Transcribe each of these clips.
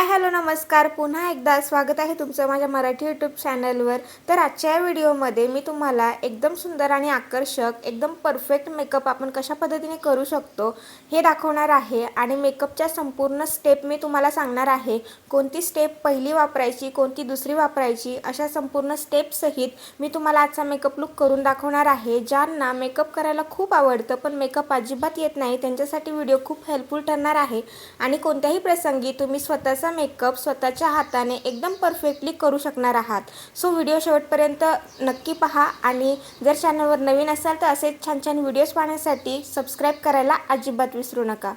Hi hello नमस्कार. पुन्हा एकदा स्वागत आहे तुमचं माझ्या मराठी यूट्यूब चॅनलवर तर आजच्या या व्हिडिओमध्ये मी तुम्हाला एकदम सुंदर आणि आकर्षक एकदम परफेक्ट मेकअप आपण कशा पद्धतीने करू शकतो हे दाखवणार आहे. आणि मेकअपच्या संपूर्ण स्टेप मी तुम्हाला सांगणार आहे. कोणती स्टेप पहिली वापरायची कोणती दुसरी वापरायची अशा संपूर्ण स्टेपसहित मी तुम्हाला आजचा मेकअप लुक करून दाखवणार आहे. ज्यांना मेकअप करायला खूप आवडतं पण मेकअप अजिबात येत नाही त्यांच्यासाठी व्हिडिओ खूप हेल्पफुल ठरणार आहे. आणि कोणत्याही प्रसंगी तुम्ही स्वतःचा मेकअप स्वतःच्या हाताने एकदम परफेक्टली करू शकणार आहात. सो व्हिडिओ शेवटपर्यंत नक्की पहा आणि जर चॅनलवर नवीन असाल तर असेच छान छान व्हिडिओज पाहण्यासाठी सबस्क्राईब करायला अजिबात विसरू नका.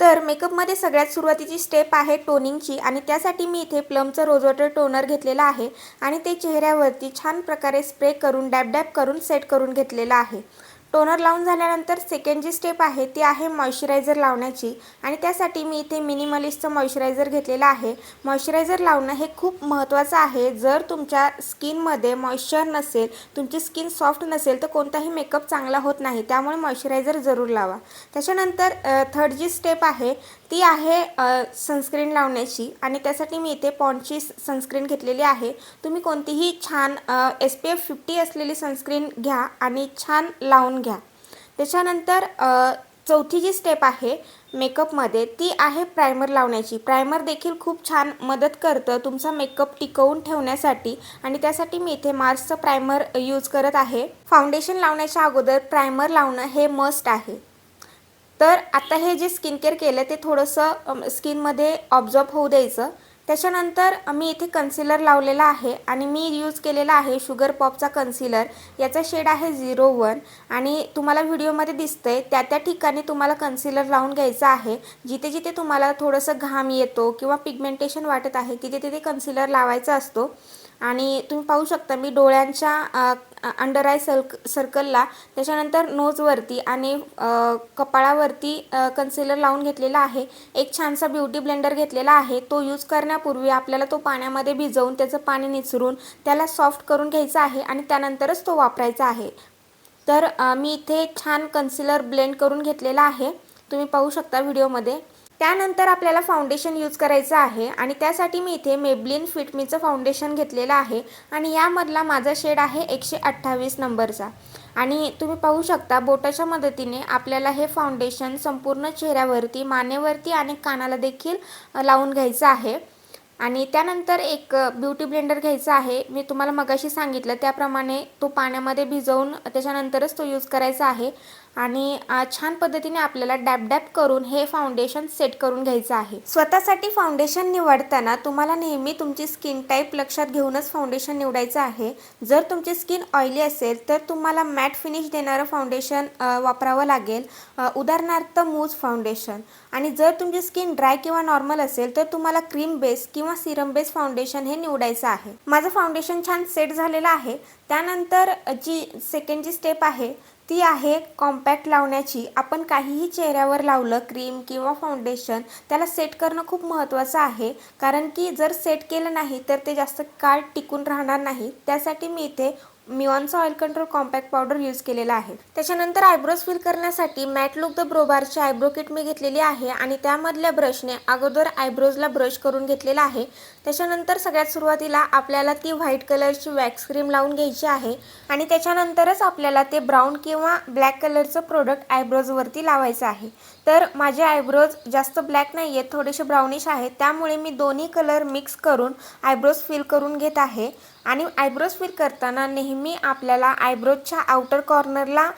तर मेकअपमध्ये सगळ्यात सुरुवातीची स्टेप आहे टोनिंगची आणि त्यासाठी मी इथे प्लमचं रोज वॉटर टोनर घेतलेलं आहे आणि ते चेहऱ्यावरती छान प्रकारे स्प्रे करून डॅब डॅब करून सेट करून घेतलेलं आहे. टोनर लावून झाल्यानंतर सेकंड जी स्टेप आहे ती आहे मॉइश्चरायझर लावण्याची. आणि त्यासाठी मी इथे मिनिमलिस्टचं मॉइश्चरायझर घेतलेलं आहे. मॉइश्चरायझर लावणं हे खूप महत्त्वाचं आहे. जर तुमच्या स्किनमध्ये मॉइश्चर नसेल तुमची स्किन सॉफ्ट नसेल तर कोणताही मेकअप चांगला होत नाही. त्यामुळे मॉइश्चरायझर जरूर लावा. त्याच्यानंतर थर्ड जी स्टेप आहे ती आहे सनस्क्रीन लावण्याची. आणि त्यासाठी मी इथे पॉन्डची सनस्क्रीन घेतलेली आहे. तुम्ही कोणतीही छान एस पी एफ फिफ्टी असलेली सनस्क्रीन घ्या आणि छान लावून घ्या. त्याच्यानंतर चौथी जी स्टेप आहे मेकअपमध्ये ती आहे प्रायमर लावण्याची. प्रायमर देखील खूप छान मदत करतं तुमचा मेकअप टिकवून ठेवण्यासाठी. आणि त्यासाठी मी इथे मार्सचं प्रायमर यूज करत आहे. फाउंडेशन लावण्याच्या अगोदर प्रायमर लावणं हे मस्ट आहे. तर आता हे जे स्किन केअर केलं ते थोडंसं स्किनमध्ये ऑब्झॉर्ब होऊ द्यायचं. त्याच्यानंतर मी इथे कन्सिलर लावलेला आहे आणि मी यूज केलेला आहे शुगर पॉपचा कन्सिलर याचा शेड आहे झिरो वन आणि तुम्हाला व्हिडिओमध्ये दिसतंय त्या त्या ठिकाणी तुम्हाला कन्सिलर लावून घ्यायचं आहे. जिथे जिथे तुम्हाला थोडंसं घाम येतो किंवा पिगमेंटेशन वाटत आहे तिथे तिथे कन्सिलर लावायचा असतो. आणि तुम्ही पाहू शकता मी डोळ्यांच्या अंडर आय सर्क सर्कलला त्याच्यानंतर नोजवरती आणि कपाळावरती कन्सिलर लावून घेतलेला आहे. एक छानसा ब्युटी ब्लेंडर घेतलेला आहे. तो यूज करण्यापूर्वी आपल्याला तो पाण्यामध्ये भिजवून त्याचं पाणी निचरून त्याला सॉफ्ट करून घ्यायचा आहे आणि त्यानंतरच तो वापरायचा आहे. तर मी इथे छान कन्सिलर ब्लेंड करून घेतलेला आहे. तुम्ही पाहू शकता व्हिडिओमध्ये त्यानंतर आपल्याला फाउंडेशन यूज करायचं आहे आणि त्यासाठी मी इथे मेबलिन फिटमीचं फाउंडेशन घेतलेलं आहे आणि यामधला माझा शेड आहे एकशे अठ्ठावीस नंबरचा. आणि तुम्ही पाहू शकता बोटाच्या मदतीने आपल्याला हे फाउंडेशन संपूर्ण चेहऱ्यावरती मानेवरती आणि कानाला देखील लावून घ्यायचं आहे. आणि त्यानंतर एक ब्युटी ब्लेंडर घ्यायचा आहे. मी तुम्हाला मगाशी सांगितलं त्याप्रमाणे तो पाण्यामध्ये भिजवून त्याच्यानंतरच तो यूज करायचा आहे. आणि छान पद्धतीने आपल्याला डॅब डॅब करून हे फाउंडेशन सेट करून घ्यायचं आहे. स्वतःसाठी फाउंडेशन निवडताना तुम्हाला नेहमी तुमची स्किन टाईप लक्षात घेऊनच फाउंडेशन निवडायचं आहे. जर तुमची स्किन ऑइली असेल तर तुम्हाला मॅट फिनिश देणारं फाउंडेशन वापरावं लागेल. उदाहरणार्थ मूज फाउंडेशन आणि जर तुमची स्किन ड्राय किंवा नॉर्मल असेल तर तुम्हाला क्रीम बेस किंवा सिरम बेस फाउंडेशन हे निवडायचं आहे. माझं फाउंडेशन छान सेट झालेलं आहे. त्यानंतर जी सेकंड जी स्टेप आहे ती आहे कॉम्पॅक्ट लावण्याची. आपण काहीही चेहऱ्यावर लावलं क्रीम किंवा फाउंडेशन त्याला सेट करणं खूप महत्त्वाचं आहे. कारण की जर सेट केलं नाही तर ते जास्त काळ टिकून राहणार नाही. त्यासाठी मी इथे मिऑनचा oil control compact powder use केलेला आहे. त्याच्यानंतर आयब्रोज फिल करण्यासाठी मॅट लुक द ब्रोबारची आयब्रो किट मी घेतलेली आहे आणि त्यामधल्या ब्रशने अगोदर आयब्रोजला ब्रश करून घेतलेला आहे. त्याच्यानंतर सगळ्यात सुरुवातीला आपल्याला ती व्हाईट कलरची वॅक्स क्रीम लावून घ्यायची आहे आणि त्याच्यानंतरच आपल्याला ते ब्राऊन किंवा ब्लॅक कलरचं प्रोडक्ट आयब्रोजवरती लावायचं आहे. तर माझे आयब्रोज जास्त ब्लॅक नाही आहेत थोडेसे ब्राउनिश आहेत. त्यामुळे मी दोन्ही कलर मिक्स करून आयब्रोज फिल करून घेत आहे. आणि आयब्रोज फिल करताना नेहमी आपल्याला आयब्रोजच्या आउटर कॉर्नरला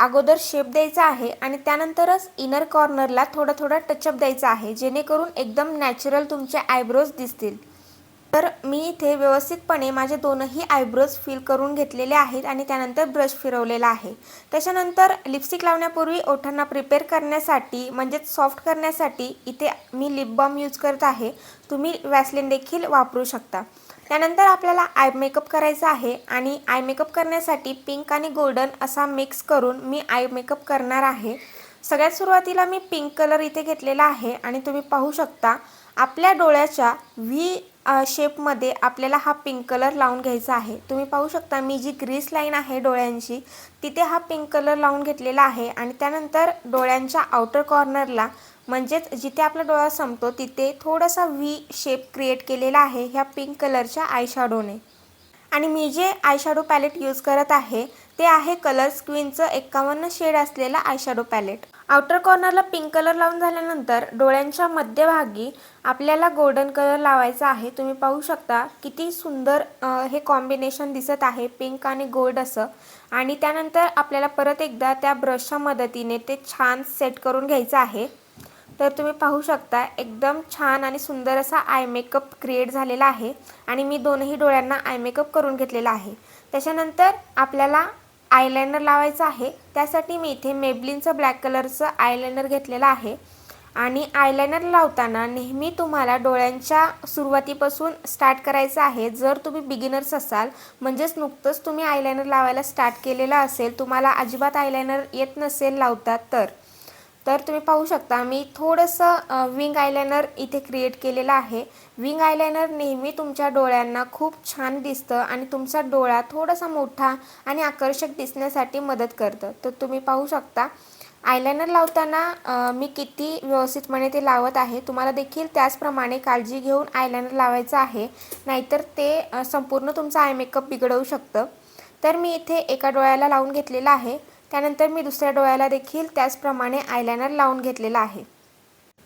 अगोदर शेप द्यायचा आहे आणि त्यानंतरच इनर कॉर्नरला थोडा थोडा टचअप द्यायचा आहे जेणेकरून एकदम नॅचरल तुमचे आयब्रोज दिसतील. तर मी इथे व्यवस्थितपणे माझे दोनही आयब्रोज फिल करून घेतलेले आहेत आणि त्यानंतर ब्रश फिरवलेला आहे. त्याच्यानंतर लिपस्टिक लावण्यापूर्वी ओठांना प्रिपेअर करण्यासाठी म्हणजेच सॉफ्ट करण्यासाठी इथे मी लिप बाम यूज करत आहे. तुम्ही वॅसलिन देखील वापरू शकता. त्यानंतर आपल्याला आय मेकअप करायचा आहे आणि आय मेकअप करण्यासाठी पिंक आणि गोल्डन असा मिक्स करून मी आय मेकअप करणार आहे. सगळ्यात सुरुवातीला मी पिंक कलर इथे घेतलेला आहे आणि तुम्ही पाहू शकता आपल्या डोळ्याच्या व्ही शेपमध्ये आपल्याला हा पिंक कलर लावून घ्यायचा आहे. तुम्ही पाहू शकता मी जी ग्रीस लाईन आहे डोळ्यांची तिथे हा पिंक कलर लावून घेतलेला आहे आणि त्यानंतर डोळ्यांच्या आउटर कॉर्नरला म्हणजेच जिथे आपला डोळा संपतो तिथे थोडासा व्ही शेप क्रिएट केलेला आहे ह्या पिंक कलरच्या आयशॅडोने आणि मी जे आयशॅडो पॅलेट यूज करत आहे ते आहे कलर स्क्वीनचं एक्कावन्न शेड असलेलं आयशॅडो पॅलेट आउटर कॉर्नरला पिंक कलर लावून झाल्यानंतर डोळ्यांच्या मध्यभागी आपल्याला गोल्डन कलर लावायचा आहे. तुम्ही पाहू शकता किती सुंदर हे कॉम्बिनेशन दिसत आहे. पिंक आणि गोल्ड असं. आणि त्यानंतर आपल्याला परत एकदा त्या ब्रशच्या मदतीने ते छान सेट करून घ्यायचं आहे. तर तुम्ही पाहू शकता एकदम छान आणि सुंदर असा आय मेकअप क्रिएट झालेला आहे. आणि मी दोनही डोळ्यांना आय मेकअप करून घेतलेला आहे. त्याच्यानंतर आपल्याला आयलायनर लावायचं आहे. त्यासाठी मी इथे मेबलिनचं ब्लॅक कलरचं आयलायनर घेतलेलं आहे. आणि आयलायनर लावताना नेहमी तुम्हाला डोळ्यांच्या सुरुवातीपासून स्टार्ट करायचं आहे. जर तुम्ही बिगिनर्स असाल म्हणजेच नुकतंच तुम्ही आयलायनर लावायला स्टार्ट केलेलं असेल तुम्हाला अजिबात आयलायनर येत नसेल लावतात तर. तर तुम्ही पाहू शकता मी थोडंसं विंग आयलायनर इथे क्रिएट केलेलं आहे. विंग आयलायनर नेहमी तुमच्या डोळ्यांना खूप छान दिसतं आणि तुमचा डोळा थोडासा मोठा आणि आकर्षक दिसण्यासाठी मदत करतं. तर तुम्ही पाहू शकता आयलायनर लावताना मी किती व्यवस्थितपणे ते लावत आहे. तुम्हाला देखील त्याचप्रमाणे काळजी घेऊन आयलायनर लावायचं आहे. नाहीतर ते संपूर्ण तुमचा आय मेकअप बिघडवू शकतं. तर मी इथे एका डोळ्याला लावून घेतलेलं आहे. त्यानंतर मी दुसऱ्या डोळ्याला देखील त्याचप्रमाणे आयलायनर लावून घेतलेला आहे.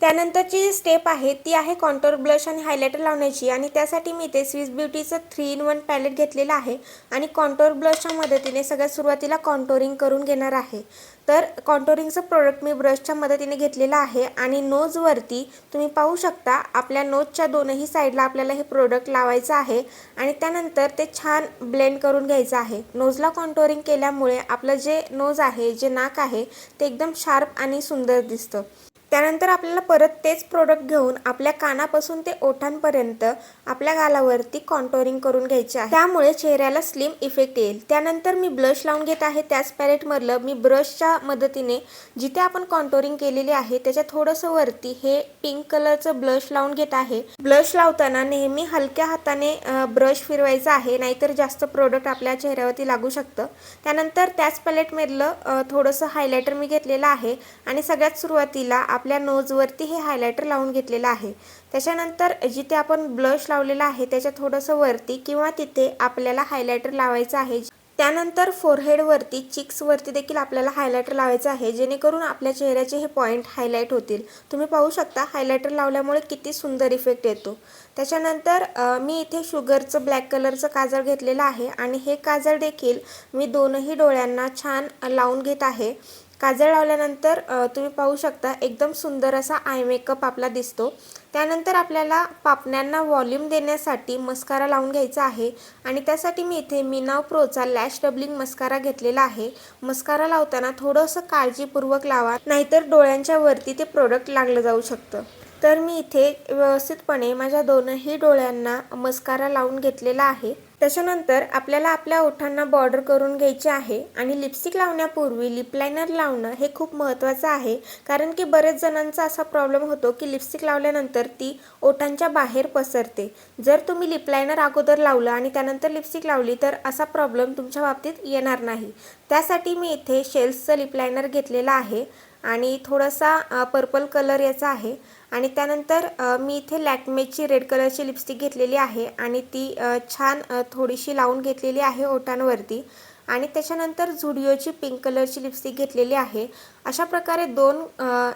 त्यानंतरची जी स्टेप आहे ती आहे कॉन्टोर ब्लश आणि हायलायटर लावण्याची. आणि त्यासाठी मी ते स्विस ब्युटीचं थ्री इन वन पॅलेट घेतलेलं आहे. आणि कॉन्टोर ब्लशच्या मदतीने सगळ्यात सुरुवातीला कॉन्टोरिंग करून घेणार आहे. तर कॉन्टोरिंगचं प्रोडक्ट मी ब्रशच्या मदतीने घेतलेलं आहे. आणि नोजवरती तुम्ही पाहू शकता आपल्या नोजच्या दोनही साईडला आपल्याला हे प्रोडक्ट लावायचं आहे. आणि त्यानंतर ते छान ब्लेंड करून घ्यायचं आहे. नोजला कॉन्टोरिंग केल्यामुळे आपलं जे नोज आहे जे नाक आहे ते एकदम शार्प आणि सुंदर दिसतं. त्यानंतर आपल्याला परत तेच प्रोडक्ट घेऊन आपल्या कानापासून ते ओठांपर्यंत आपल्या गालावरती कॉन्टोरिंग करून घ्यायचे आहे. त्यामुळे चेहऱ्याला स्लिम इफेक्ट येईल. त्यानंतर मी ब्लश लावून घेत आहे. त्याच पॅलेटमधलं मी ब्रशच्या मदतीने जिथे आपण कॉन्टोरिंग केलेली आहे त्याच्या थोडंसं वरती हे पिंक कलरचं ब्लश लावून घेत आहे. ब्लश लावताना नेहमी हलक्या हाताने ब्रश फिरवायचा आहे नाहीतर जास्त प्रोडक्ट आपल्या चेहऱ्यावरती लागू शकतं. त्यानंतर त्याच पॅलेटमधलं थोडंसं हायलायटर मी घेतलेलं आहे. आणि सगळ्यात सुरुवातीला आपल्या नोजवरती हे हायलायटर लावून घेतलेलं आहे. त्याच्यानंतर जिथे आपण ब्लश लावलेला आहे त्याच्या थोडंसं वरती किंवा तिथे आपल्याला हायलायटर लावायचं आहे. त्यानंतर फोरहेडवरती चिक्सवरती देखील आपल्याला हायलायटर लावायचं आहे. जेणेकरून आपल्या चेहऱ्याचे हे पॉईंट हायलाईट होतील. तुम्ही पाहू शकता हायलायटर लावल्यामुळे किती सुंदर इफेक्ट येतो. त्याच्यानंतर मी इथे शुगरचं ब्लॅक कलरचं काजळ घेतलेलं आहे. आणि हे काजळ देखील मी दोनही डोळ्यांना छान लावून घेत आहे. काजळ लावल्यानंतर तुम्ही पाहू शकता एकदम सुंदर असा आय मेकअप आपला दिसतो. त्यानंतर आपल्याला पापण्यांना व्हॉल्यूम देण्यासाठी मस्कारा लावून घ्यायचा आहे. आणि त्यासाठी मी इथे मिनाव प्रोचा लॅश डबलिंग मस्कारा घेतलेला आहे. मस्कारा लावताना थोडंसं काळजीपूर्वक लावा नाहीतर डोळ्यांच्या वरती ते प्रोडक्ट लागलं जाऊ शकतं. तर मी इथे व्यवस्थितपणे माझ्या दोनही डोळ्यांना मस्कारा लावून घेतलेला आहे. त्याच्यानंतर आपल्याला आपल्या ओठांना बॉर्डर करून घ्यायची आहे आणि लिपस्टिक लावण्यापूर्वी लिप लायनर लावणं हे खूप महत्त्वाचं आहे. कारण की बरेच जणांचा असा प्रॉब्लेम होतो की लिपस्टिक लावल्यानंतर ती ओठांच्या बाहेर पसरते. जर तुम्ही लिप लायनर अगोदर लावलं आणि त्यानंतर लिपस्टिक लावली तर असा प्रॉब्लेम तुमच्या बाबतीत येणार नाही. त्यासाठी मी इथे शेल्सचं लिप लायनर घेतलेलं आहे. आणि थोडासा पर्पल कलर याचा आहे. आणि त्यानंतर मी इथे लॅक्मेची रेड कलरची लिपस्टिक घेतलेली आहे आणि ती छान थोडीशी लावून घेतलेली आहे ओठांवरती. आणि त्याच्यानंतर झुडिओची पिंक कलरची लिपस्टिक घेतलेली आहे. अशा प्रकारे दोन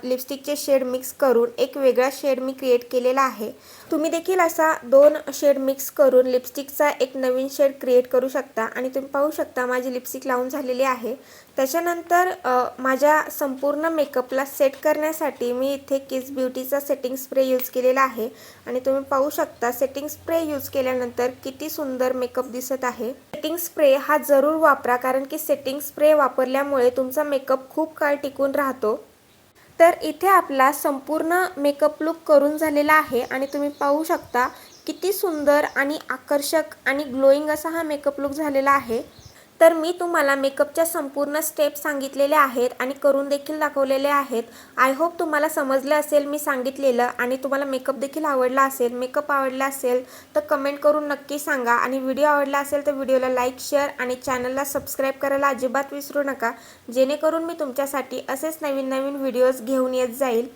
लिपस्टिकचे शेड मिक्स करून एक वेगळा शेड मी क्रिएट केलेला आहे. तुम्ही देखील असा दोन शेड मिक्स करून लिपस्टिकचा एक नवीन शेड क्रिएट करू शकता आणि तुम्ही पाहू शकता माझी लिपस्टिक लावून झालेली आहे. त्याच्यानंतर माझ्या संपूर्ण मेकअपला सेट करण्यासाठी मी इथे किस ब्युटीचा सेटिंग स्प्रे यूज केलेला आहे. आणि तुम्ही पाहू शकता सेटिंग स्प्रे यूज केल्यानंतर किती सुंदर मेकअप दिसत आहे. सेटिंग स्प्रे हा जरूर वापरा कारण की सेटिंग स्प्रे वापरल्यामुळे तुमचा मेकअप खूप काळ टिकून राहतो. तर इथे आपला संपूर्ण मेकअप लुक करून झालेला आहे आणि तुम्ही पाहू शकता किती सुंदर आणि आकर्षक आणि ग्लोईंग असा हा मेकअप लुक झालेला आहे. तर मी तुम्हाला मेकअपच्या संपूर्ण स्टेप सांगितलेल्या आहेत आणि करून देखील दाखवलेले आहेत. आय होप तुम्हाला समजलं असेल मी सांगितलेलं आणि तुम्हाला मेकअप देखील आवडला असेल मेकअप आवडला असेल तर कमेंट करून नक्की सांगा आणि व्हिडिओ आवडला असेल तर व्हिडिओला लाईक शेअर आणि चॅनलला सबस्क्राईब करायला अजिबात विसरू नका. जेणेकरून मी तुमच्यासाठी असेच नवीन नवीन व्हिडिओज घेऊन येत जाईल.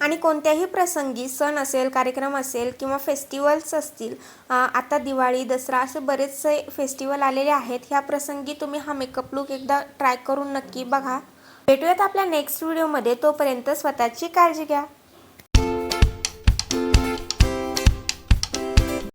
आणि कोणत्याही प्रसंगी सण असेल कार्यक्रम असेल किंवा फेस्टिवल्स असतील आता दिवाळी दसरा असे बरेचसे फेस्टिवल आलेले आहेत. ह्या प्रसंगी तुम्ही हा मेकअप लुक एकदा ट्राय करून नक्की बघा. भेटूयात आपल्या नेक्स्ट व्हिडिओमध्ये तोपर्यंत स्वतःची काळजी घ्या.